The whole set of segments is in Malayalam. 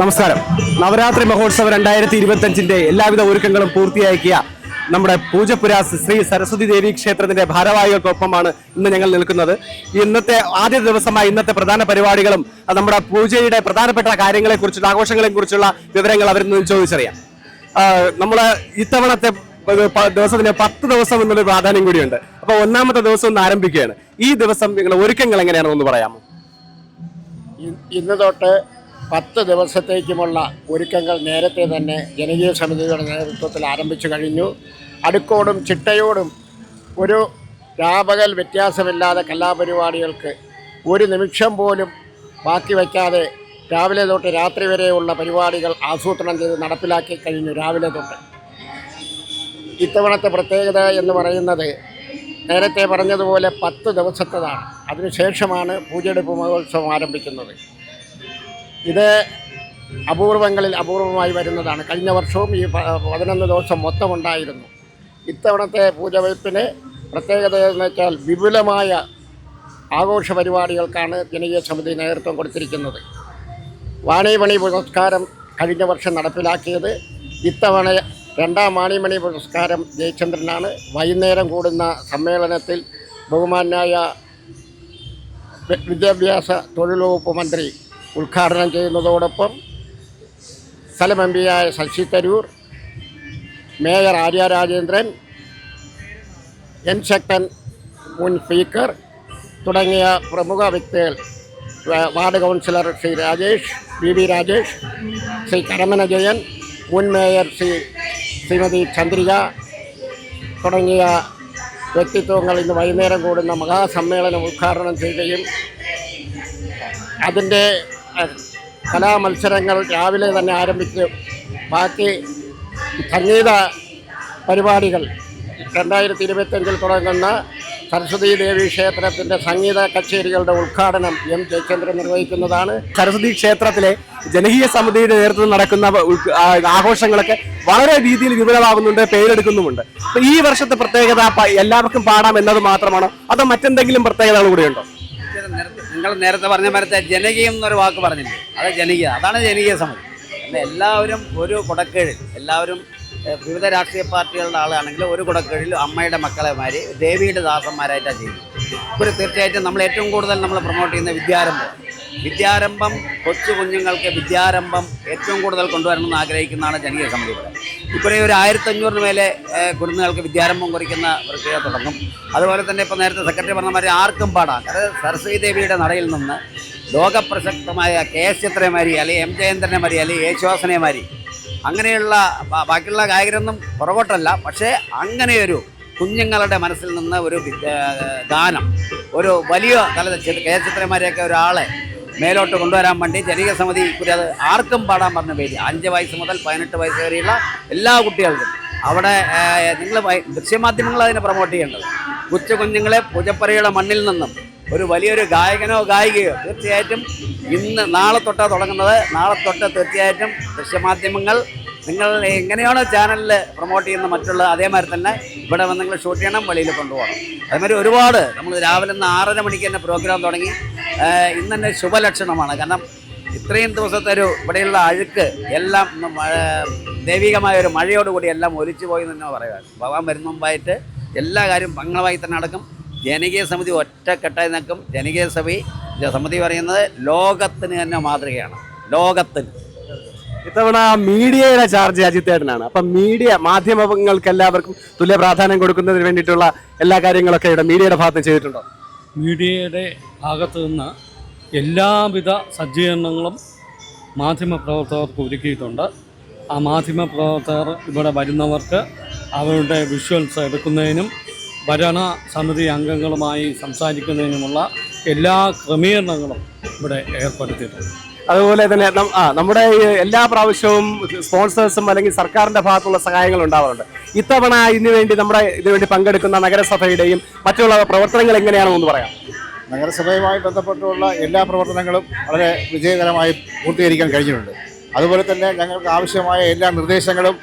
നമസ്കാരം. നവരാത്രി മഹോത്സവം രണ്ടായിരത്തി ഇരുപത്തഞ്ചിന്റെ എല്ലാവിധ ഒരുക്കങ്ങളും പൂർത്തിയാക്കിയ നമ്മുടെ പൂജപ്പുര ശ്രീ സരസ്വതി ദേവി ക്ഷേത്രത്തിന്റെ ഭാരവാഹികൾക്കൊപ്പമാണ് ഇന്ന് ഞങ്ങൾ നിൽക്കുന്നത്. ഇന്നത്തെ ആദ്യ ദിവസമായ ഇന്നത്തെ പ്രധാന പരിപാടികളും നമ്മുടെ പൂജയുടെ പ്രധാനപ്പെട്ട കാര്യങ്ങളെ കുറിച്ചുള്ള ആഘോഷങ്ങളെ കുറിച്ചുള്ള വിവരങ്ങൾ അവരിൽ നിന്ന് ചോദിച്ചറിയാം. ആഹ് നമ്മൾ ഇത്തവണത്തെ ദിവസത്തിന് പത്ത് ദിവസം എന്നൊരു പ്രാധാന്യം കൂടിയുണ്ട്. അപ്പൊ ഒന്നാമത്തെ ദിവസം ഒന്ന് ആരംഭിക്കുകയാണ്. ഈ ദിവസം നിങ്ങളുടെ ഒരുക്കങ്ങൾ എങ്ങനെയാണെന്ന് പറയാമോ? ഇ- ഇന്ന് തൊട്ട് പത്ത് ദിവസത്തേക്കുമുള്ള ഒരുക്കങ്ങൾ നേരത്തെ തന്നെ ജനകീയ സമിതിയുടെ നേതൃത്വത്തിൽ ആരംഭിച്ചു കഴിഞ്ഞു. അടുക്കോടും ചിട്ടയോടും ഒരു രാപകൽ വ്യത്യാസമില്ലാതെ കലാപരിപാടികൾക്ക് ഒരു നിമിഷം പോലും ബാക്കി വയ്ക്കാതെ രാവിലെ തൊട്ട് രാത്രി വരെയുള്ള പരിപാടികൾ ആസൂത്രണം ചെയ്ത് നടപ്പിലാക്കി കഴിഞ്ഞു രാവിലെ തൊട്ട്. ഇത്തവണത്തെ പ്രത്യേകത എന്ന് പറയുന്നത് നേരത്തെ പറഞ്ഞതുപോലെ പത്ത് ദിവസത്തേതാണ്. അതിനുശേഷമാണ് പൂജയെടുപ്പ് മഹോത്സവം ആരംഭിക്കുന്നത്. ഇത് അപൂർവങ്ങളിൽ അപൂർവമായി വരുന്നതാണ്. കഴിഞ്ഞ വർഷവും ഈ പതിനൊന്ന് ദിവസം മൊത്തം ഉണ്ടായിരുന്നു. ഇത്തവണത്തെ പൂജവയ്പ്പിന് പ്രത്യേകത എന്ന് വെച്ചാൽ വിപുലമായ ആഘോഷ പരിപാടികൾക്കാണ് ജനകീയ സമിതി നേതൃത്വം കൊടുത്തിരിക്കുന്നത്. വാണിമണി പുരസ്കാരം കഴിഞ്ഞ വർഷം നടപ്പിലാക്കിയത്. ഇത്തവണ രണ്ടാം വാണിമണി പുരസ്കാരം ജയചന്ദ്രനാണ്. വൈകുന്നേരം കൂടുന്ന സമ്മേളനത്തിൽ ബഹുമാനായ വിദ്യാഭ്യാസ തൊഴിൽ വകുപ്പ് മന്ത്രി ഉദ്ഘാടനം ചെയ്യുന്നതോടൊപ്പം സ്ഥലം എം പിയായ ശശി തരൂർ മേയർ ആര്യ രാജേന്ദ്രൻ എൻ ശക്തൻ മുൻ സ്പീക്കർ തുടങ്ങിയ പ്രമുഖ വ്യക്തികൾ ward councillor Shri Rajesh V V Rajesh Shri Karamana Jayan മുൻ മേയർ ശ്രീ ശ്രീമതി ചന്ദ്രിക തുടങ്ങിയ വ്യക്തിത്വങ്ങൾ ഇന്ന് വൈകുന്നേരം കൂടുന്ന മഹാസമ്മേളനം ഉദ്ഘാടനം ചെയ്യുകയും അതിന്റെ കലാമത്സരങ്ങൾ രാവിലെ തന്നെ ആരംഭിച്ച് ബാക്കി സംഗീത പരിപാടികൾ രണ്ടായിരത്തി ഇരുപത്തഞ്ചിൽ തുടങ്ങുന്ന സരസ്വതി ദേവി ക്ഷേത്രത്തിന്റെ സംഗീത കച്ചേരികളുടെ ഉദ്ഘാടനം എം ജയചന്ദ്രൻ നിർവഹിക്കുന്നതാണ്. സരസ്വതി ക്ഷേത്രത്തിലെ ജനകീയ സമിതിയുടെ നേതൃത്വം നടക്കുന്ന ആഘോഷങ്ങളൊക്കെ വളരെ രീതിയിൽ വിപുലമാകുന്നുണ്ട് പേരെടുക്കുന്നുമുണ്ട്. ഈ വർഷത്തെ പ്രത്യേകത എല്ലാവർക്കും പാടാം എന്നത് മാത്രമാണോ? അതോ മറ്റെന്തെങ്കിലും പ്രത്യേകതകൾ കൂടിയുണ്ടോ? നിങ്ങൾ നേരത്തെ പറഞ്ഞ മരത്തെ ജനകീയം എന്നൊരു വാക്ക് പറഞ്ഞില്ലേ? അത് ജനകീയ അതാണ് ജനകീയ സമിതി അല്ല എല്ലാവരും ഒരു കുടക്കീഴിൽ എല്ലാവരും വിവിധ രാഷ്ട്രീയ പാർട്ടികളുടെ ആളാണെങ്കിൽ ഒരു കുടക്കീഴിൽ അമ്മയുടെ മക്കളെമാര് ദേവിയുടെ ദാസന്മാരായിട്ടാണ് ചെയ്യുന്നത്. ഇപ്പോൾ തീർച്ചയായിട്ടും നമ്മൾ ഏറ്റവും കൂടുതൽ നമ്മൾ പ്രൊമോട്ട് ചെയ്യുന്ന വിദ്യാരംഭം. വിദ്യാരംഭം കൊച്ചു കുഞ്ഞുങ്ങൾക്ക് വിദ്യാരംഭം ഏറ്റവും കൂടുതൽ കൊണ്ടുവരണമെന്ന് ആഗ്രഹിക്കുന്നതാണ് ജനകീയ സമിതി ഇപ്പോൾ ഒരു ആയിരത്തഞ്ഞൂറിന് മേലെ കുരുന്നുകൾക്ക് വിദ്യാരംഭം കുറിക്കുന്ന പ്രക്രിയ തുടങ്ങും. അതുപോലെ തന്നെ ഇപ്പോൾ നേരത്തെ സെക്രട്ടറി പറഞ്ഞ മാതിരി ആർക്കും പാടാം. അതായത് സരസ്വതി ദേവിയുടെ നടയിൽ നിന്ന് ലോകപ്രസക്തമായ കെ എസ് ചിത്രമാരി അല്ലെങ്കിൽ എം ജയേന്ദ്രനെ മാരി അല്ലെങ്കിൽ യേശുവാസനെ മാരി അങ്ങനെയുള്ള ബാക്കിയുള്ള ഗായകരൊന്നും പുറകോട്ടല്ല. പക്ഷേ അങ്ങനെയൊരു കുഞ്ഞുങ്ങളുടെ മനസ്സിൽ നിന്ന് ഒരു ഗാനം ഒരു വലിയ തല കെ ചിത്രമാരെയൊക്കെ ഒരാളെ മേലോട്ട് കൊണ്ടുവരാൻ വേണ്ടി ജനകീയ സമിതി ഇക്കുറി അത് ആർക്കും പാടാൻ പറഞ്ഞ പേര്. അഞ്ച് വയസ്സ് മുതൽ പതിനെട്ട് വയസ്സ് വരെയുള്ള എല്ലാ കുട്ടികൾക്കും. അവിടെ നിങ്ങൾ ദൃശ്യമാധ്യമങ്ങൾ അതിനെ പ്രൊമോട്ട് ചെയ്യേണ്ടത്. കൊച്ചു കുഞ്ഞുങ്ങളെ പൂജപ്പറയുടെ മണ്ണിൽ നിന്നും ഒരു വലിയൊരു ഗായകനോ ഗായികയോ തീർച്ചയായിട്ടും ഇന്ന് നാളെ തൊട്ടാണ് തുടങ്ങുന്നത്. നാളെ തൊട്ട് തീർച്ചയായിട്ടും ദൃശ്യമാധ്യമങ്ങൾ നിങ്ങൾ എങ്ങനെയാണോ ചാനലിൽ പ്രൊമോട്ട് ചെയ്യുന്ന മറ്റുള്ള അതേമാതിരി തന്നെ ഇവിടെ വന്ന് നിങ്ങൾ ഷൂട്ട് ചെയ്യണം വെളിയിൽ കൊണ്ടുപോകണം. അതേമാതിരി ഒരുപാട്. നമ്മൾ രാവിലെ നിന്ന് ആറര മണിക്ക് തന്നെ പ്രോഗ്രാം തുടങ്ങി. ഇന്ന് തന്നെ ശുഭലക്ഷണമാണ്. കാരണം ഇത്രയും ദിവസത്തെ ഒരു ഇവിടെയുള്ള അഴുക്ക് എല്ലാം ദൈവികമായ ഒരു മഴയോടുകൂടി എല്ലാം ഒലിച്ചു പോയി തന്നെ പറയുക ഭഗവാൻ വരുന്ന മുമ്പായിട്ട് എല്ലാ കാര്യവും ഭംഗളമായി തന്നെ നടക്കും. ജനകീയ സമിതി ഒറ്റക്കെട്ടായി നിൽക്കും. ജനകീയ സഭി സമിതി പറയുന്നത് ലോകത്തിന് തന്നെ മാതൃകയാണ്. ലോകത്തിന്. ഇത്തവണ മീഡിയയുടെ ചാർജ് അജിത്തേട്ടനാണ്. അപ്പം മീഡിയ മാധ്യമങ്ങൾക്ക് എല്ലാവർക്കും തുല്യ പ്രാധാന്യം കൊടുക്കുന്നതിന് വേണ്ടിയിട്ടുള്ള എല്ലാ കാര്യങ്ങളൊക്കെ ഇവിടെ മീഡിയയുടെ ഭാഗത്ത് ചെയ്തിട്ടുണ്ടോ? മീഡിയയുടെ ഭാഗത്തു നിന്ന് എല്ലാവിധ സജ്ജീകരണങ്ങളും മാധ്യമപ്രവർത്തകർക്ക് ഒരുക്കിയിട്ടുണ്ട്. ആ മാധ്യമപ്രവർത്തകർ ഇവിടെ വരുന്നവർക്ക് അവരുടെ വിഷ്വൽസ് എടുക്കുന്നതിനും ഭരണ സമിതി അംഗങ്ങളുമായി സംസാരിക്കുന്നതിനുമുള്ള എല്ലാ ക്രമീകരണങ്ങളും ഇവിടെ ഏർപ്പെടുത്തിയിട്ടുണ്ട്. അതുപോലെ തന്നെ ആ നമ്മുടെ എല്ലാ പ്രാവശ്യവും സ്പോൺസേഴ്സും അല്ലെങ്കിൽ സർക്കാരിന്റെ ഭാഗത്തുള്ള സഹായങ്ങൾ ഉണ്ടാവാറുണ്ട്. ഇത്തവണ ഇതിനു വേണ്ടി നമ്മുടെ ഇതിനുവേണ്ടി പങ്കെടുക്കുന്ന നഗരസഭയുടെയും മറ്റുള്ള പ്രവർത്തനങ്ങൾ എങ്ങനെയാണെന്ന് പറയാം. നഗരസഭയുമായി ബന്ധപ്പെട്ടുള്ള എല്ലാ പ്രവർത്തനങ്ങളും വളരെ വിജയകരമായി പൂർത്തീകരിക്കാൻ കഴിഞ്ഞിട്ടുണ്ട്. അതുപോലെ തന്നെ ഞങ്ങൾക്ക് ആവശ്യമായ എല്ലാ നിർദ്ദേശങ്ങളും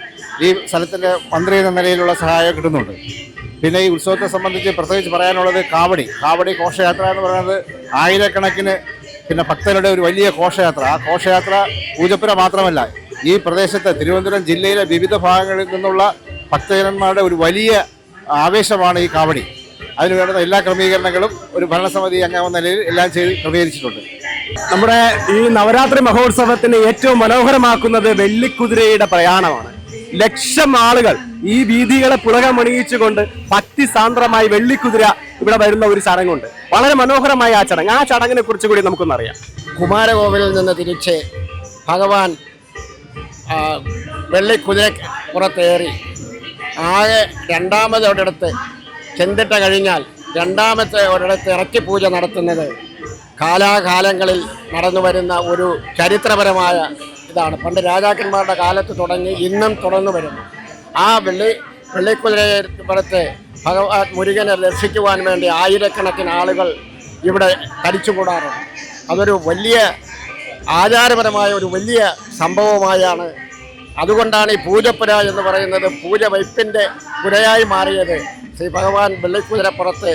ഈ സ്ഥലത്തിന്റെ മന്ത്രി എന്ന നിലയിലുള്ള സഹായം കിട്ടുന്നുണ്ട്. പിന്നെ ഈ ഉത്സവത്തെ സംബന്ധിച്ച് പ്രത്യേകിച്ച് പറയാനുള്ളത് കാവടി. കാവടി ഘോഷയാത്ര എന്ന് പറയുന്നത് ആയിരക്കണക്കിന് പിന്നെ ഭക്തരുടെ ഒരു വലിയ ഘോഷയാത്ര. ആ ഘോഷയാത്ര പൂജപ്പുര മാത്രമല്ല ഈ പ്രദേശത്തെ തിരുവനന്തപുരം ജില്ലയിലെ വിവിധ ഭാഗങ്ങളിൽ നിന്നുള്ള ഭക്തജനന്മാരുടെ ഒരു വലിയ ആവേശമാണ് ഈ കാവടി. അതിന് വേണ്ടുന്ന എല്ലാ ക്രമീകരണങ്ങളും ഒരു ഭരണസമിതി അംഗമെന്ന നിലയിൽ എല്ലാം ചെയ്ത് ക്രമീകരിച്ചിട്ടുണ്ട്. നമ്മുടെ ഈ നവരാത്രി മഹോത്സവത്തിന് ഏറ്റവും മനോഹരമാക്കുന്നത് വെള്ളിക്കുതിരയുടെ പ്രയാണമാണ്. ലക്ഷം ആളുകൾ ഈ വീതികളെ പുളകമണിയിച്ചുകൊണ്ട് ഭക്തിസാന്ദ്രമായി വെള്ളിക്കുതിര ഇവിടെ വരുന്ന ഒരു ചടങ്ങുണ്ട്. വളരെ മനോഹരമായ ആ ചടങ്ങ്. ആ ചടങ്ങിനെ കുറിച്ച് കൂടി നമുക്കൊന്നറിയാം. കുമാരകോവിലിൽ നിന്ന് തിരിച്ച് ഭഗവാൻ വെള്ളിക്കുതിര പുറത്തേറി. ആകെ രണ്ടാമത് ഒരിടത്ത് ചെന്തിട്ട കഴിഞ്ഞാൽ രണ്ടാമത്തെ ഒരിടത്ത് ഇറക്കി പൂജ നടത്തുന്നത് കാലാകാലങ്ങളിൽ നടന്നു വരുന്ന ഒരു ചരിത്രപരമായ ഇതാണ്. പണ്ട് രാജാക്കന്മാരുടെ കാലത്ത് തുടങ്ങി ഇന്നും തുടർന്നു വരുന്നു ആ വെള്ളി വെള്ളിക്കുതിരത്തെ ഭഗവാൻ മുരുകനെ ദർശിക്കുവാൻ വേണ്ടി ആയിരക്കണക്കിന് ആളുകൾ ഇവിടെ തടിച്ചുകൂടാറുണ്ട്. അതൊരു വലിയ ആചാരപരമായ ഒരു വലിയ സംഭവമായാണ്. അതുകൊണ്ടാണ് ഈ പൂജപ്പുര എന്ന് പറയുന്നത് പൂജ വൈപ്പിന്റെ പുരയായി മാറിയത്. ശ്രീ ഭഗവാൻ വെള്ളിക്കുതിരപ്പുറത്ത്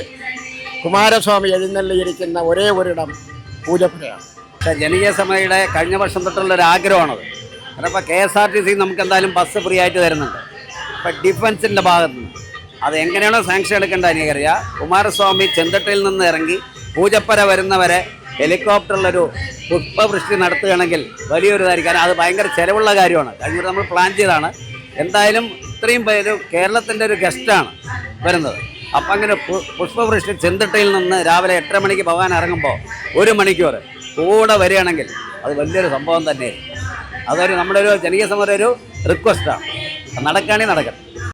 കുമാരസ്വാമി എഴുന്നള്ളിയിരിക്കുന്ന ഒരേ ഒരിടം പൂജപ്പുരയാണ്. ജനകീയ സഭയുടെ കഴിഞ്ഞ വർഷം തൊട്ടുള്ള ഒരു ആഗ്രഹമാണത്. അതിപ്പോൾ K S R T C നമുക്ക് എന്തായാലും ബസ് ഫ്രീ ആയിട്ട് തരുന്നുണ്ട്. ഇപ്പം ഡിഫൻസിന്റെ ഭാഗത്ത് നിന്ന്. അത് എങ്ങനെയാണോ സാങ്ഷൻ എടുക്കേണ്ടത് എനിക്കറിയാം. കുമാരസ്വാമി ചെന്തട്ടയിൽ നിന്ന് ഇറങ്ങി പൂജപ്പര വരുന്നവരെ ഹെലികോപ്റ്ററിലൊരു പുഷ്പവൃഷ്ടി നടത്തുകയാണെങ്കിൽ വലിയൊരു ഇതായിരിക്കും കാരണം അത് ഭയങ്കര ചിലവുള്ള കാര്യമാണ്. കഴിഞ്ഞ നമ്മൾ പ്ലാൻ ചെയ്താണ് എന്തായാലും ഇത്രയും പേര് കേരളത്തിന്റെ ഒരു ഗസ്റ്റാണ് വരുന്നത്. അപ്പം അങ്ങനെ പുഷ്പവൃഷ്ടി ചെന്തട്ടയിൽ നിന്ന് രാവിലെ എട്ടര മണിക്ക് ഭഗവാൻ ഇറങ്ങുമ്പോൾ ഒരു മണിക്കൂർ കൂടെ വരികയാണെങ്കിൽ അത് വലിയൊരു സംഭവം തന്നെ അതൊരു നമ്മുടെ ഒരു ജനകീയ സമരം ഒരു റിക്വസ്റ്റാണ് നടക്കുകയാണെങ്കിൽ നടക്കട്ടെ